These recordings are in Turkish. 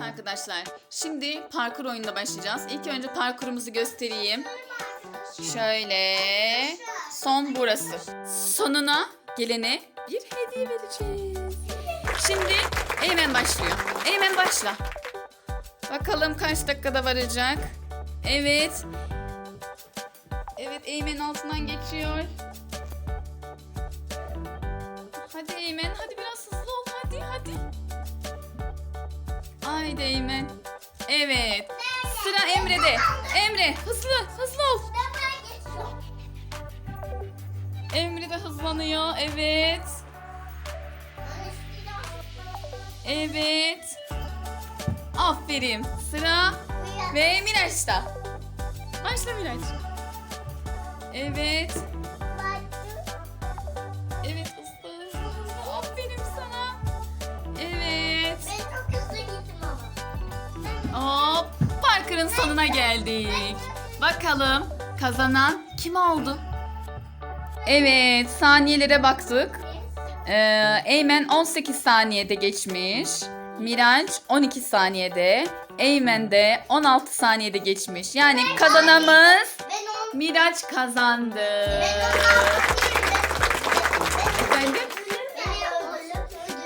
Arkadaşlar şimdi parkur oyununa başlayacağız. İlk önce parkurumuzu göstereyim. Şöyle son burası. Sonuna gelene bir hediye vereceğiz. Şimdi Eymen başlıyor. Eymen başla. Bakalım kaç dakikada varacak. Evet. Evet Eymen altından geçiyor. Hadi Eymen hadi biraz Haydi Eymen. Evet. Sıra Emre'de. Emre hızlı hızlı ol. Emre de hızlanıyor. Evet. Evet. Aferin. Sıra ve Miraç'ta. Başla Miraç. Evet Parkur'un sonuna geldik. Bakalım kazanan kim oldu? Evet saniyelere baktık. Ee, Eymen 18 saniyede geçmiş. Miraç 12 saniyede. Eymen de 16 saniyede geçmiş. Yani kazanamız Miraç kazandı. Efendim?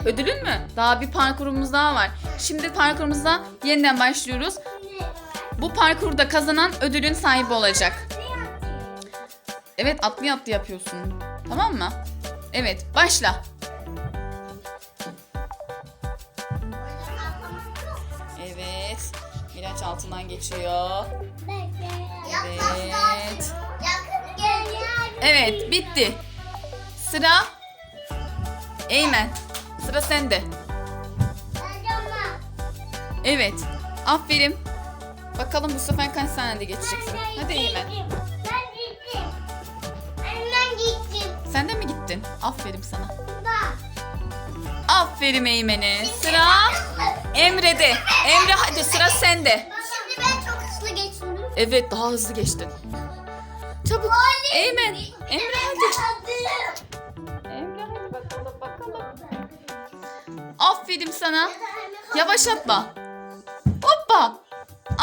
Ödülün mü? Daha bir parkurumuz daha var. Şimdi parkurumuza yeniden başlıyoruz. Bu parkurda kazanan ödülün sahibi olacak. Evet atlı atlı yapıyorsun. Tamam mı? Evet başla. Evet. Miraç altından geçiyor. Evet. Evet bitti. Sıra Eymen. Sıra sende. Evet. Aferin. Bakalım bu sefer kaç saniyede geçeceksin. Hadi Eymen. Ben gittim. Ben gittim. Sen de mi gittin? Aferin sana. Da. Aferin Eymen'e. Sıra Emre'de. Emre hadi sıra sende. Şimdi ben çok hızlı geçtim. Evet daha hızlı geçtin. Çabuk. Eymen. Emre hadi. Emre hadi bakalım bakalım. Aferin sana. Yavaş atla.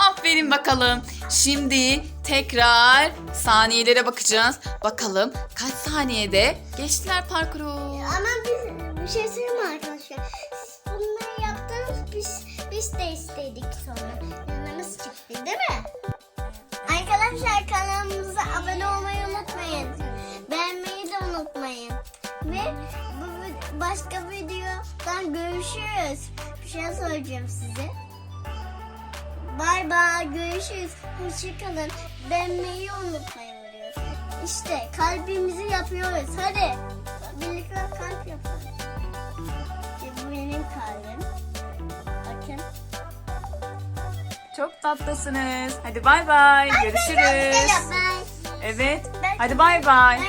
Aferin bakalım. Şimdi tekrar saniyelere bakacağız. Bakalım kaç saniyede geçtiler parkuru. Ama biz bir şey söyleyeyim arkadaşlar? Siz bunları yaptınız biz, biz de istedik sonra. Yanımız çıktı değil mi? Arkadaşlar kanalımıza abone olmayı unutmayın. Beğenmeyi de unutmayın. Ve bu başka videodan görüşürüz. Bir şey söyleyeceğim size. Bay bay görüşürüz. Hoşçakalın. Beğenmeyi unutmayın diyor. İşte kalbimizi yapıyoruz. Hadi. Birlikte kalp yapalım. Bu benim kalbim. Bakın. Çok tatlısınız. Hadi bay bay. Görüşürüz. Evet. Hadi bay bay.